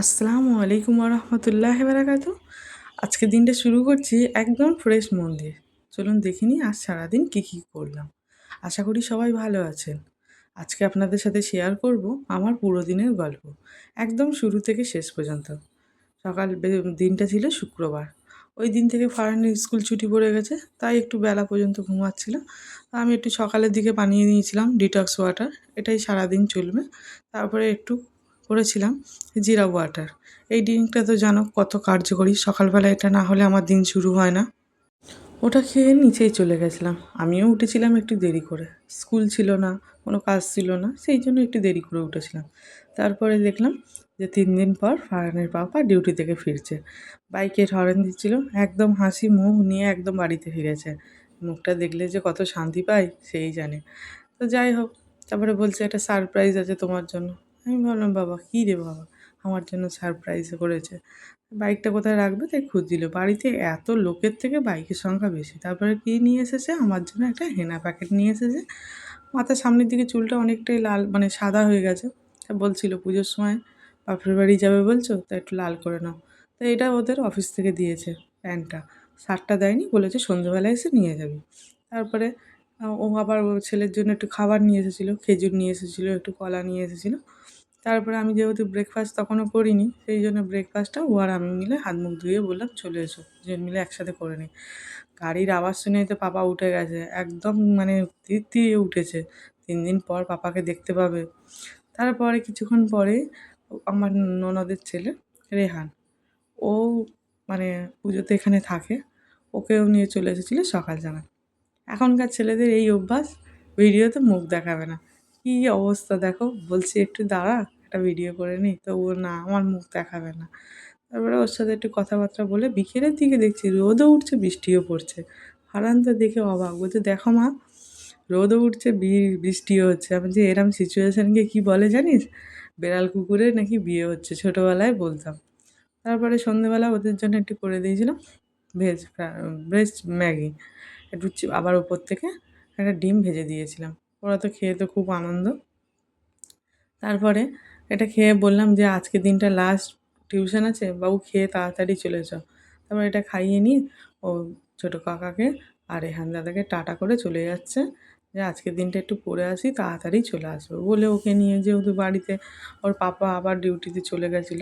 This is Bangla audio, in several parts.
আসসালামু আলাইকুম রহমতুল্লাহ বারাকাত আজকে দিনটা শুরু করছি একদম ফ্রেশ মন দিয়ে। চলুন দেখিনি আজ সারাদিন কী কী করলাম। আশা করি সবাই ভালো আছেন। আজকে আপনাদের সাথে শেয়ার করব আমার পুরো দিনের গল্প। একদম শুরু থেকে শেষ পর্যন্ত। সকাল দিনটা ছিল শুক্রবার। ওই দিন থেকে ফারানের স্কুল ছুটি পড়ে গেছে, তাই একটু বেলা পর্যন্ত ঘুমাচ্ছিল আমি একটু সকালের দিকে বানিয়ে নিয়েছিলাম ডিটক্স ওয়াটার এটাই সারাদিন চলবে। তারপরে একটু করেছিলাম, জিরা ওয়াটার। এই ড্রিঙ্কটা তো জানো কত কার্যকরী, সকালবেলা এটা না হলে আমার দিন শুরু হয় না। ওটা খেয়ে নিচেই চলে গেছিলাম। আমিও উঠেছিলাম একটু দেরি করে। স্কুল ছিল না, কোনো কাজ ছিল না, সেই জন্য একটু দেরি করে উঠেছিলাম। তারপরে দেখলাম যে তিন দিন পর ফারহানের পাপা ডিউটি থেকে ফিরছে। বাইকের হরেন দিচ্ছিল, একদম হাসি মুখ নিয়ে একদম বাড়িতে ফিরেছে। মুখটা দেখলে যে কত শান্তি পাই, সেই জানে। তো যাই হোক, তারপরে বলছে একটা সারপ্রাইজ আছে তোমার জন্য। আমি ভাবলাম, বাবা, কী রে বাবা? আমার জন্য সারপ্রাইজ করেছে। বাইকটা কোথায় রাখবে? তাই খুঁজ খুঁজছিল। বাড়িতে এত লোকের থেকে বাইকের সংখ্যা বেশি। তারপরে কী নিয়ে এসেছে? আমার জন্য একটা হেনা প্যাকেট নিয়ে এসেছে। মাথার সামনের দিকে চুলটা অনেকটাই লাল মানে সাদা হয়ে গেছে। তা বলছিল, পুজোর সময় বাপের বাড়ি যাবে বলছো? তা একটু লাল করে নাও। তো এটা ওদের অফিস থেকে দিয়েছে প্যান্টটা। শার্টটা দেয়নি, বলেছে সন্ধ্যেবেলায় এসে নিয়ে যাবি। তারপরে ও আবার ছেলের জন্য একটু খাবার নিয়ে এসেছিল, খেজুর নিয়ে এসেছিল, একটু কলা নিয়ে এসেছিল। তারপরে আমি যেহেতু ব্রেকফাস্ট তখনও করিনি, সেই জন্য ব্রেকফাস্টটা ও আর আমি মিলে হাত মুখ ধুয়ে বললাম, চলে এসো। দুজন মিলে একসাথে করে নিই গাড়ির আওয়াজ শুনেই তো পাপা উঠে গেছে, একদম মানে তিতিয়ে উঠেছে। তিন দিন পর পাপাকে দেখতে পাবে। তারপরে কিছুক্ষণ পরে আমার ননদের ছেলে রেহান, ও মানে পুজোতে এখানে থাকে, ওকেও নিয়ে চলে এসেছিল সকাল সকাল এখনকার ছেলেদের এই অভ্যাস ভিডিওতে মুখ দেখাবে না। কী অবস্থা? দেখো, বলছি একটু দাঁড়া, একটা ভিডিও করে নিই। তো ও না, আমার মুখ দেখাবে না। তারপরে ওর সাথে একটু কথাবার্তা বলে বিকেলের দিকে দেখছি রোদও উঠছে, বৃষ্টিও পড়ছে। হারান তো দেখে অবাক, বলছে, দেখো মা, রোদও উঠছে বৃষ্টিও হচ্ছে। আমি যে এরম সিচুয়েশানকে কী বলে জানিস? বেড়াল কুকুরে নাকি বিয়ে হচ্ছে? ছোটোবেলায় বলতাম। তারপরে সন্ধেবেলা ওদের জন্য একটু করে দিয়েছিলাম ভেজ ভেজ ম্যাগি। একটু আবার উপর থেকে একটা ডিম ভেজে দিয়েছিলাম। ওরা তো খেয়ে তো খুব আনন্দ। তারপরে এটা খেয়ে বললাম যে, আজকে দিনটা লাস্ট টিউশন আছে, বাবু খেয়ে তাড়াতাড়ি চলে যাও। তারপর এটা খাইয়ে নিয়ে ও ছোটো কাকাকে আর রেহান দাদাকে টাটা করে চলে যাচ্ছে। যে আজকের দিনটা একটু পড়ে আসি, তাড়াতাড়ি চলে আসব। বলে ওকে নিয়ে যেহেতু বাড়িতে ওর পাপা আবার ডিউটিতে চলে গেছিল,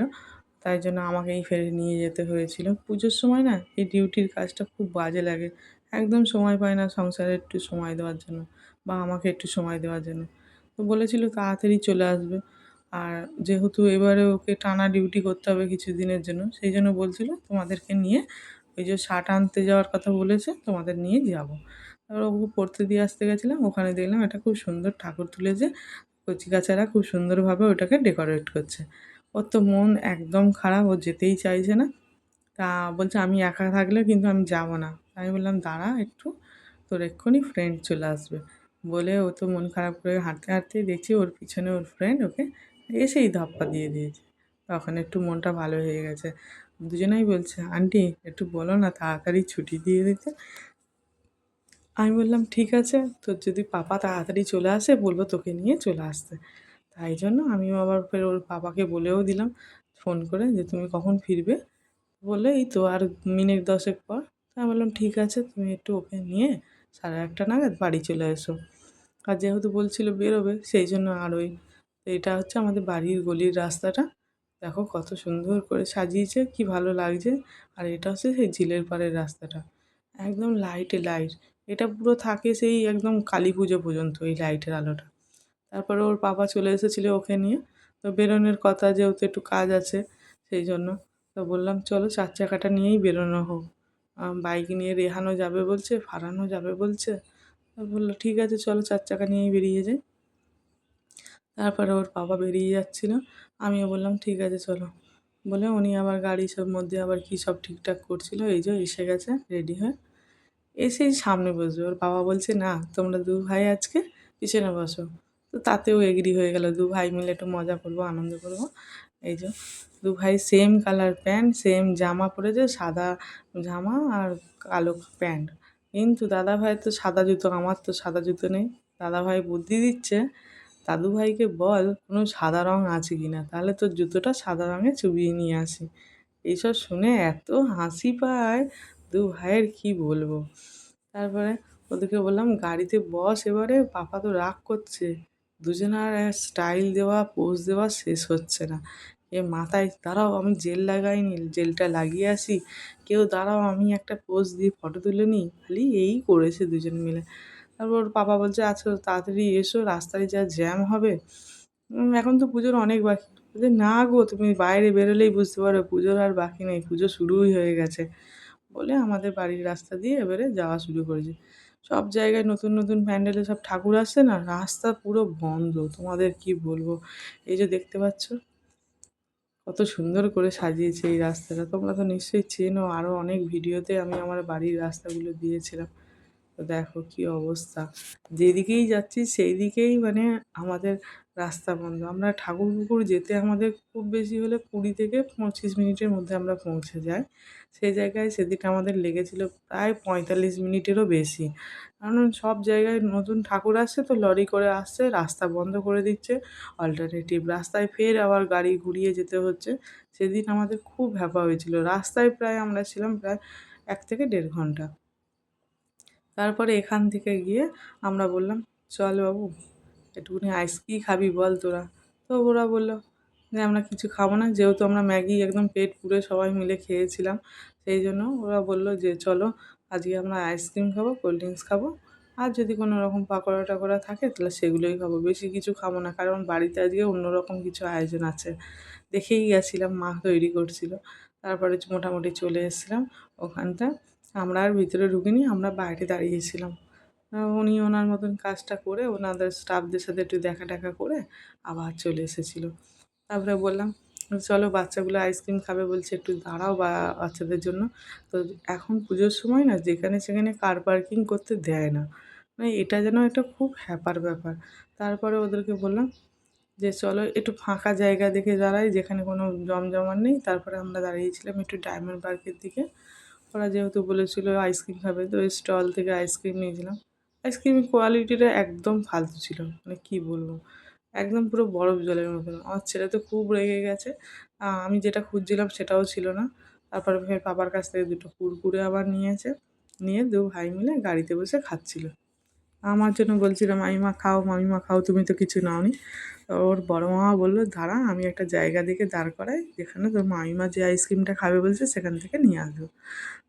তাই জন্য আমাকেই ফেরে নিয়ে যেতে হয়েছিল। পুজোর সময় না, এই ডিউটির কাজটা খুব বাজে লাগে। একদম সময় পায় না সংসারে একটু সময় দেওয়ার জন্য বা আমাকে একটু সময় দেওয়ার জন্য। তো বলেছিল তাড়াতাড়ি চলে আসবে। আর যেহেতু এবারে ওকে টানা ডিউটি করতে হবে কিছু দিনের জন্য, সেই জন্য বলছিল তোমাদেরকে নিয়ে ওই যে শার্ট আনতে যাওয়ার কথা বলেছে, তোমাদের নিয়ে যাব। তারপর ওকে পড়তে দিয়ে আসতে গেছিলাম, ওখানে দেখলাম এটা খুব সুন্দর ঠাকুর তুলেছে কচিকাচারা খুব সুন্দরভাবে ওটাকে ডেকোরেট করছে। ওর তো মন একদম খারাপ, ও যেতেই চাইছে না। তা বলছে, আমি একা থাকলে কিন্তু আমি যাব না। আমি বললাম, দাঁড়া একটু, তোর এক্ষুনি ফ্রেন্ড চলে আসবে। বলে ও তো মন খারাপ করে হাঁটতে হাঁটতেই দেখছি ওর পিছনে ওর ফ্রেন্ড ওকে এসেই ধাপ্পা দিয়ে দিয়েছে। তখন একটু মনটা ভালো হয়ে গেছে। দুজনেই বলছে, আন্টি, একটু বলো না, তাড়াতাড়ি ছুটি দিয়ে দিতে। আমি বললাম, ঠিক আছে, তোর যদি পাপা তাড়াতাড়ি চলে আসে, বলব তোকে নিয়ে চলে আসতে। তাই জন্য আমিও আবার ফের ওর পাপাকে বলেও দিলাম, ফোন করে যে, তুমি কখন ফিরবে? বলে, এই তো আর মিনিট দশেক পর। আমি বললাম, ঠিক আছে, তুমি একটু ওকে নিয়ে সাড়ে আটটা নাগাদ বাড়ি চলে এসো। আর যেহেতু বলছিল বেরোবে, সেই জন্য আর ওই এটা হচ্ছে আমাদের বাড়ির গলির রাস্তাটা। দেখো কত সুন্দর করে সাজিয়েছে, কি ভালো লাগছে। আর এটা হচ্ছে সেই ঝিলের পাড়ের রাস্তাটা। একদম লাইটে লাইট এটা পুরো থাকে সেই একদম কালী পুজো পর্যন্ত এই লাইটের আলোটা। তারপরে ওর বাবা চলে এসেছিল ওকে নিয়ে। তো বেরোনোর কথা যেহেতু একটু কাজ আছে, সেই জন্য তো বললাম, চলো চার চাকাটা নিয়েই বেরোনো হোক। বাইক নিয়ে রেহানো যাবে বলছে, ফারানও যাবে বলছে। বলল, ঠিক আছে, চলো চার চাকা নিয়েই বেরিয়ে যাই। তারপরে ওর বাবা বেরিয়ে যাচ্ছিল। আমিও বললাম, ঠিক আছে, চলো। বলে উনি আবার গাড়ি সব মধ্যে আবার কী সব ঠিকঠাক করছিল, এই যে এসে গেছে, রেডি হয়ে এসেই সামনে বসবে। ওর বাবা বলছে, না, তোমরা দু ভাই আজকে পিছনে বসো। তো তাতেও এগ্রি হয়ে গেল, দু ভাই মিলে একটু মজা করব, আনন্দ করব। এই যে দু ভাই সেম কালার প্যান্ট সেম জামা পরেছে, সাদা জামা আর কালো প্যান্ট কিন্তু দাদা ভাই তো সাদা জুতো, আমার তো সাদা জুতো নেই। দাদা ভাই বুদ্ধি দিচ্ছে, দাদু ভাইকে বল কোনো সাদা রং আছে কি না তাহলে তোর জুতোটা সাদা রঙে চুবিয়ে নিয়ে আসি। এইসব শুনে এত হাসি পায়, দু ভাইয়ের কি বলব? তারপরে ওদেরকে বললাম, গাড়িতে বস এবারে, পাপা তো রাগ করছে। দুজনের স্টাইল দেওয়া পোজ দেওয়া শেষ হচ্ছে না। এ মাথায়, দাঁড়াও, আমি জেল লাগাইনি জেলটা লাগিয়ে আসি। কেউ দাঁড়াও, আমি একটা পোজ দিয়ে ফটো তুলে নিই। খালি এই করেছে দুজন মিলে। তারপর ওর পাপা বলছে আচ্ছা তাড়াতাড়ি এসো, রাস্তায় যা জ্যাম হবে। এখন তো পুজোর অনেক বাকি। বলছে, না গো, তুমি বাইরে বেরোলেই বুঝতে পারো পুজোর আর বাকি নেই, পুজো শুরুই হয়ে গেছে। বলে আমাদের বাড়ির রাস্তা দিয়ে এবারে যাওয়া শুরু করেছে। সব জায়গায় নতুন নতুন প্যান্ডেলে সব ঠাকুর আসছে না? রাস্তা পুরো বন্ধ। তোমাদের কি বলব? এই যে দেখতে পাচ্ছ? কত সুন্দর করে সাজিয়েছে এই রাস্তাটা। তোমরা তো নিশ্চয়ই চেনো আরও অনেক ভিডিওতে আমি আমার বাড়ির রাস্তাগুলো দিয়েছিলাম। তো দেখো কি অবস্থা। যেদিকেই যাচ্ছি সেই দিকেই মানে আমাদের রাস্তা বন্ধ। আমরা ঠাকুর ঠাকুরপুকুর যেতে আমাদের খুব বেশি হলে কুড়ি থেকে পঁচিশ মিনিটের মধ্যে আমরা পৌঁছে যাই। সেই জায়গায় সেদিন আমাদের লেগেছিল প্রায় পঁয়তাল্লিশ মিনিটেরও বেশি। কারণ সব জায়গায় নতুন ঠাকুর আসছে তো লরি করে আসছে, রাস্তা বন্ধ করে দিচ্ছে অল্টারনেটিভ রাস্তায় ফের আবার গাড়ি ঘুরিয়ে যেতে হচ্ছে। সেদিন আমাদের খুব হ্যাপা হয়েছিল। রাস্তায় প্রায় আমরা ছিলাম প্রায় এক থেকে দেড় ঘণ্টা। তারপরে এখান থেকে গিয়ে আমরা বললাম, চল বাবু একটুখানি আইস কী খাবি বল তোরা। তো ওরা বলল যে আমরা কিছু খাব না। যেহেতু আমরা ম্যাগি একদম পেট পুরে সবাই মিলে খেয়েছিলাম, সেই জন্য ওরা বলল যে, চলো, আজকে আমরা আইসক্রিম খাব কোল্ড ড্রিঙ্কস খাব। আর যদি কোনো রকম পাকোড়া টাকোড়া থাকে, তাহলে সেগুলোই খাব। বেশি কিছু খাব না, কারণ বাড়িতে আজকে অন্যরকম কিছু আয়োজন আছে। দেখেই গেছিলাম, মা তৈরি করছিল। তারপরে মোটামুটি চলে এসেছিলাম ওখানটা। আমরা আর ভিতরে ঢুকিনি, আমরা বাইরে দাঁড়িয়েছিলাম। উনি ওনার মতন কাজটা করে ওনাদের স্টাফদের সাথে একটু দেখা টাকা করে আবার চলে এসেছিল। তারপরে বললাম, চলো বাচ্চাগুলো আইসক্রিম খাবে বলছে, একটু দাঁড়াও বা বাচ্চাদের জন্য। তো এখন পুজোর সময় না, যেখানে সেখানে কার পার্কিং করতে দেয় না। মানে এটা যেন একটা খুব হ্যাপার ব্যাপার। তারপরে ওদেরকে বললাম যে, চলো একটু ফাঁকা জায়গা দেখে দাঁড়াই, যেখানে কোনো জমজমাট নেই। তারপরে আমরা দাঁড়িয়েছিলাম একটু ডায়মন্ড পার্কের দিকে। ওরা যেহেতু বলেছিল আইসক্রিম খাবে, তো ওই স্টল থেকে আইসক্রিম নিয়েছিলাম আইসক্রিমের কোয়ালিটিটা একদম ফালতু ছিল। মানে কী বলব? একদম পুরো বরফ জলের মতন। আমার ছেলে তো খুব রেগে গেছে। আমি যেটা খুঁজছিলাম সেটাও ছিল না। তারপরে ফের পাপার কাছ থেকে দুটো কুরকুরে আবার নিয়েছে নিয়ে দু ভাই মিলে গাড়িতে বসে খাচ্ছিল। আমার জন্য বলছিল, মামিমা খাও মামিমা খাও, তুমি তো কিছু নাওনি। ওর বড় মামা বলল, দাঁড়া, আমি একটা জায়গা দেখে দাঁড় করাই, যেখানে তোর মামিমা যে আইসক্রিমটা খাবে বলছে, সেখান থেকে নিয়ে আসব।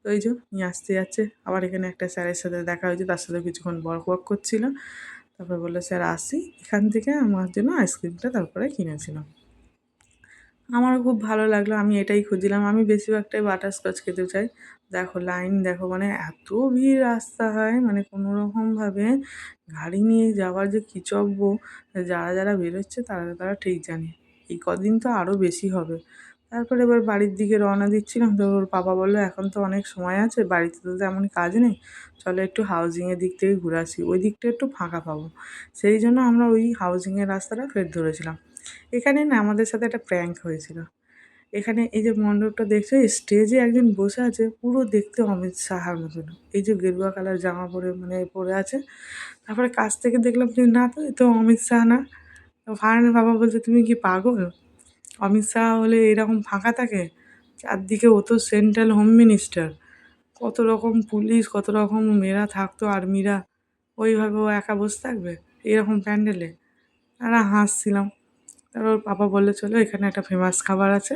তো এই যে, নিয়ে আসতে যাচ্ছে। আবার এখানে একটা স্যারের সাথে দেখা হয়েছে, তার সাথে কিছুক্ষণ বক বক করছিল। তারপর বলল, স্যার, আসি। এখান থেকে আমার জন্য আইসক্রিমটা তারপরে কিনেছিলাম আমারও খুব ভালো লাগল, আমি এটাই খুঁজছিলাম। আমি বেশিরভাগটাই বাটারস্কচ খেতে চাই। দেখো লাইন দেখো মানে এত ভিড় রাস্তা হয় মানে কোনো রকমভাবে গাড়ি নিয়ে যাওয়ার যে কী চব্য যারা যারা বেরোচ্ছে তারা তারা ঠিক জানে। এই কদিন তো আরও বেশি হবে। তারপরে এবার বাড়ির দিকে রওনা দিচ্ছিলাম, তো ওর বাবা বলল, এখন তো অনেক সময় আছে, বাড়িতে তো তেমন কাজ নেই, চলো একটু হাউজিংয়ের দিক থেকে ঘুরে আসি। ওই দিকটা একটু ফাঁকা পাবো। সেই জন্য আমরা ওই হাউজিংয়ের রাস্তাটা ফের ধরেছিলাম। এখানে না আমাদের সাথে একটা প্র্যাঙ্ক হয়েছিল। এখানে এই যে মণ্ডপটা দেখছ স্টেজে একজন বসে আছে, পুরো দেখতে অমিত সাহার মতন। এই যে গেরুয়া কালার জামা পরে মানে পরে আছে। তারপরে কাছ থেকে দেখলাম যে, না তো তো অমিত শাহ না। তো ফারানের বাবা বলছে, তুমি কি পাগল? অমিত শাহ হলে এরকম ফাঁকা থাকে? চারদিকে ও তো সেন্ট্রাল হোম মিনিস্টার কত রকম পুলিশ, কত রকম মেয়েরা থাকতো, আর্মিরা। ওইভাবে ও একা বসে থাকবে? এরকম প্যান্ডেলে? আমরা হাসছিলাম। তারপর পাপা বলল, চলো, এখানে একটা ফেমাস খাবার আছে,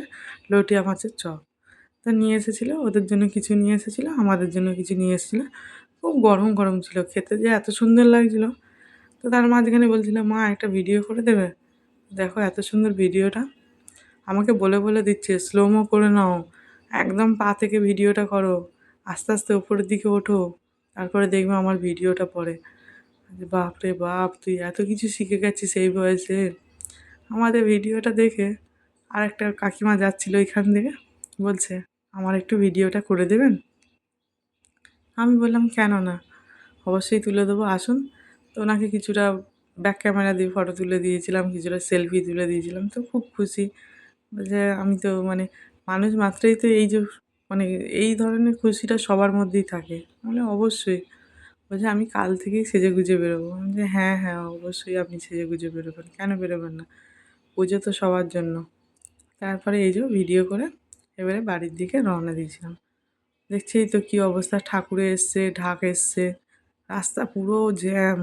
লটিয়া মাছের চপ। তা নিয়ে এসেছিল, ওদের জন্য কিছু নিয়ে এসেছিল, আমাদের জন্য কিছু নিয়ে এসেছিল। খুব গরম গরম ছিল, খেতে যে এত সুন্দর লাগছিল। তো তার মাঝখানে বলছিল, মা, একটা ভিডিও করে দেবে? দেখো এত সুন্দর ভিডিওটা আমাকে বলে বলে দিচ্ছে স্লোমো করে নাও। একদম পা থেকে ভিডিওটা করো। আস্তে আস্তে ওপরের দিকে ওঠো। তারপরে দেখবে আমার ভিডিওটা পড়ে বাপ রে বাপ, তুই এত কিছু শিখে গেছিস এই বয়সে। আমাদের ভিডিওটা দেখে আর একটা কাকিমা যাচ্ছিল এখান থেকে বলছে আমার একটু ভিডিওটা করে দেবেন? আমি বললাম কেন না অবশ্যই তুলে দেবো আসুন। তো ওনাকে কিছুটা ব্যাক ক্যামেরা দিয়ে ফটো তুলে দিয়েছিলাম কিছুটা সেলফি তুলে দিয়েছিলাম তো খুব খুশি। বলছে আমি তো মানে মানুষ মাত্রই তো এই যে মানে এই ধরনের খুশিটা সবার মধ্যেই থাকে। মানে অবশ্যই। বলছে আমি কাল থেকেই সেজে গুজে বেরোবো। আমি বলছি, হ্যাঁ হ্যাঁ অবশ্যই আপনি সেজে গুজে বেরোবেন। কেন বেরোবেন না? পুজো তো সবার জন্য। তারপরে এই যে ভিডিও করে এবারে বাড়ির দিকে রওনা দিয়েছিলাম। দেখছি তো কী অবস্থা, ঠাকুরে এসছে, ঢাক এসছে, রাস্তা পুরো জ্যাম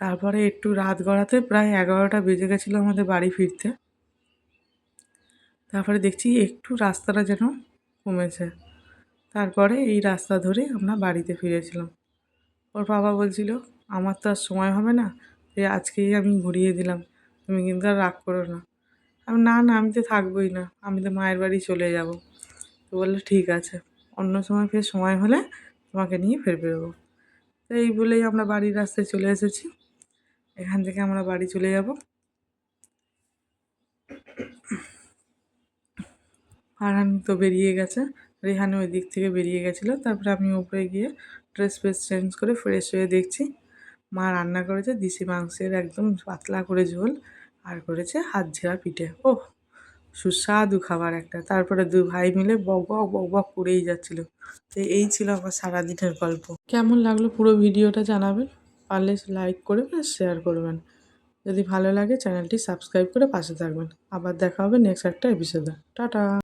তারপরে একটু রাত গড়াতে প্রায় এগারোটা বেজে গেছিল আমাদের বাড়ি ফিরতে। তারপরে দেখছি একটু রাস্তাটা যেন কমেছে। তারপরে এই রাস্তা ধরে আমরা বাড়িতে ফিরেছিলাম। ওর বাবা বলছিল, আমার তো আর সময় হবে না এই আজকেই আমি ঘুরিয়ে দিলাম। তুমি কিন্তু আর রাগ করো না। আমি না না, আমি তো থাকবোই না। আমি তো মায়ের বাড়ি চলে যাব। তো বলল, ঠিক আছে। অন্য সময় ফের সময় হলে তোমাকে নিয়ে ফের বেরোবো। তো এই বলেই আমরা বাড়ির রাস্তায় চলে এসেছি। এখান থেকে আমরা বাড়ি চলে যাব। ফারহান তো বেরিয়ে গেছে। রেহান ওই দিক থেকে বেরিয়ে গেছিল। তারপরে আমি উপরে গিয়ে ড্রেস ফ্রেস চেঞ্জ করে ফ্রেশ হয়ে দেখছি। মা রান্না করেছে দিশি মাংসের একদম পাতলা করে ঝোল আর করেছে হাত ঝেড়া পিঠে। ওহ, সুস্বাদু খাবার একটা। তারপরে দু ভাই মিলে বক বক বক বক করেই যাচ্ছিল। তো এই ছিল আমার সারাদিনের গল্প। কেমন লাগল পুরো ভিডিওটা জানাবেন। পারলে লাইক আর শেয়ার করবেন। যদি ভালো লাগে চ্যানেলটি সাবস্ক্রাইব করে পাশে থাকবেন। আবার দেখা হবে নেক্সট একটা এপিসোডে টাটা!